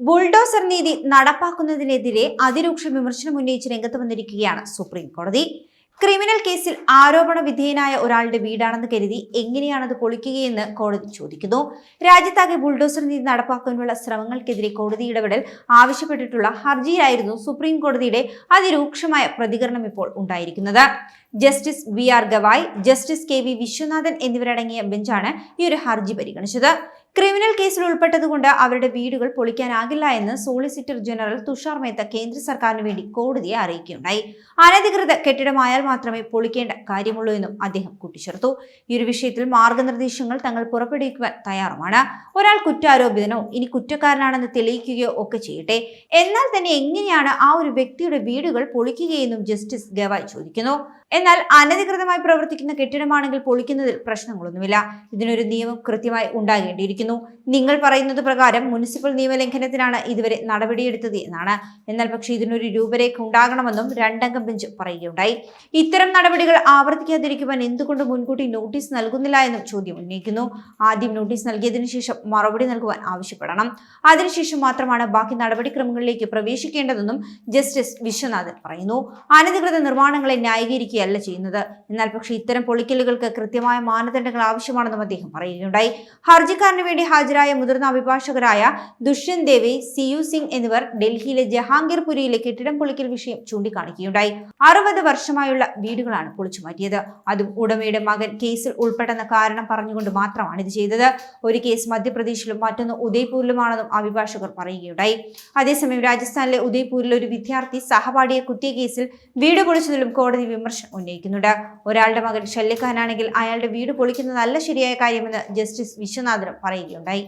Bulldozer നീതി നടപ്പാക്കുന്നതിനെതിരെ അതിരൂക്ഷ വിമർശനം ഉന്നയിച്ച് രംഗത്ത് വന്നിരിക്കുകയാണ് സുപ്രീം കോടതി. ക്രിമിനൽ കേസിൽ ആരോപണ വിധേയനായ ഒരാളുടെ വീടാണെന്ന് കരുതി എങ്ങനെയാണത് പൊളിക്കുകയെന്ന് കോടതി ചോദിക്കുന്നു. രാജ്യത്താകെ ബുൾഡോസർ നീതി നടപ്പാക്കാനുള്ള ശ്രമങ്ങൾക്കെതിരെ കോടതി ഇടപെടൽ ആവശ്യപ്പെട്ടിട്ടുള്ള ഹർജിയിലായിരുന്നു സുപ്രീം കോടതിയുടെ അതിരൂക്ഷമായ പ്രതികരണം ഇപ്പോൾ ഉണ്ടായിരിക്കുന്നത്. Justice V R Gavai justice K V Viswanathan എന്നിവരടങ്ങിയ ബെഞ്ചാണ് ഈ ഒരു ഹർജി പരിഗണിച്ചത്. ക്രിമിനൽ കേസിൽ ഉൾപ്പെട്ടതുകൊണ്ട് അവരുടെ വീടുകൾ പൊളിക്കാനാകില്ല എന്ന് സോളിസിറ്റർ ജനറൽ തുഷാർ മേത്ത കേന്ദ്ര സർക്കാരിന് വേണ്ടി കോടതിയെ അറിയിക്കുകയുണ്ടായി. അനധികൃത കെട്ടിടമായാൽ മാത്രമേ പൊളിക്കേണ്ട കാര്യമുള്ളൂ എന്നും അദ്ദേഹം കൂട്ടിച്ചേർത്തു. ഈ ഒരു വിഷയത്തിൽ മാർഗനിർദ്ദേശങ്ങൾ തങ്ങൾ പുറപ്പെടുവിക്കുവാൻ തയ്യാറുമാണ്. ഒരാൾ കുറ്റാരോപിതനോ ഇനി കുറ്റക്കാരനാണെന്ന് തെളിയിക്കുകയോ ഒക്കെ ചെയ്യട്ടെ. എന്നാൽ തന്നെ എങ്ങനെയാണ് ആ ഒരു വ്യക്തിയുടെ വീടുകൾ പൊളിക്കുകയെന്നും ജസ്റ്റിസ് ഗവായ് ചോദിക്കുന്നു. എന്നാൽ അനധികൃതമായി പ്രവർത്തിക്കുന്ന കെട്ടിടമാണെങ്കിൽ പൊളിക്കുന്നതിൽ പ്രശ്നങ്ങളൊന്നുമില്ല. ഇതിനൊരു നിയമം കൃത്യമായി ഉണ്ടാകേണ്ടിയിരിക്കുന്നു. നിങ്ങൾ പറയുന്നത് പ്രകാരം മുനിസിപ്പൽ നിയമലംഘനത്തിനാണ് ഇതുവരെ നടപടിയെടുത്തത് എന്നാണ്. എന്നാൽ പക്ഷേ ഇതിനൊരു രൂപരേഖ ഉണ്ടാകണമെന്നും രണ്ടംഗ ബെഞ്ച് പറയുകയുണ്ടായി. ഇത്തരം നടപടികൾ ആവർത്തിക്കാതിരിക്കുവാൻ എന്തുകൊണ്ട് മുൻകൂട്ടി നോട്ടീസ് നൽകുന്നില്ല എന്നും ചോദ്യം ഉന്നയിക്കുന്നു. ആദ്യം നോട്ടീസ് നൽകിയതിനു ശേഷം മറുപടി നൽകുവാൻ ആവശ്യപ്പെടണം. അതിനുശേഷം മാത്രമാണ് ബാക്കി നടപടിക്രമങ്ങളിലേക്ക് പ്രവേശിക്കേണ്ടതെന്നും ജസ്റ്റിസ് വിശ്വനാഥൻ പറയുന്നു. അനധികൃത നിർമ്മാണങ്ങളെ ന്യായീകരിക്കുകയല്ല ചെയ്യുന്നത്. എന്നാൽ പക്ഷേ ഇത്തരം പൊളിക്കലുകൾക്ക് കൃത്യമായ മാനദണ്ഡങ്ങൾ ആവശ്യമാണെന്നും അദ്ദേഹം പറയുകയുണ്ടായി. ഹർജിക്കാരന് വേണ്ടി ഹാജരായ മുതിർന്ന അഭിഭാഷകരായ ദുഷ്യന്ത് ദേവി സിയു സിംഗ് എന്നിവർ ഡൽഹിയിലെ ജഹാംഗീർപുരിയിലെ കെട്ടിടം പൊളിക്കൽ വിഷയം ചൂണ്ടിക്കാണിക്കുകയുണ്ടായി. അറുപത് വർഷമായുള്ള വീടുകളാണ് പൊളിച്ചു മാറ്റിയത്. അതും ഉടമയുടെ മകൻ കേസിൽ ഉൾപ്പെട്ടെന്ന കാരണം പറഞ്ഞുകൊണ്ട് മാത്രമാണ് ഇത് ചെയ്തത്. ഒരു കേസ് മധ്യപ്രദേശിലും മറ്റൊന്ന് ഉദയ്പൂരിലുമാണെന്നും അഭിഭാഷകർ പറയുകയുണ്ടായി. അതേസമയം രാജസ്ഥാനിലെ ഉദയ്പൂരിലെ ഒരു വിദ്യാർത്ഥി സഹപാഠിയെ കുത്തിയ കേസിൽ വീട് പൊളിച്ചതിലും കോടതി വിമർശനം ഉന്നയിക്കുന്നുണ്ട്. ഒരാളുടെ മകൻ ശല്യക്കാരനാണെങ്കിൽ അയാളുടെ വീട് പൊളിക്കുന്നതല്ല ശരിയായ കാര്യമെന്ന് ജസ്റ്റിസ് വിശ്വനാഥനും പറയുകയുണ്ടായി.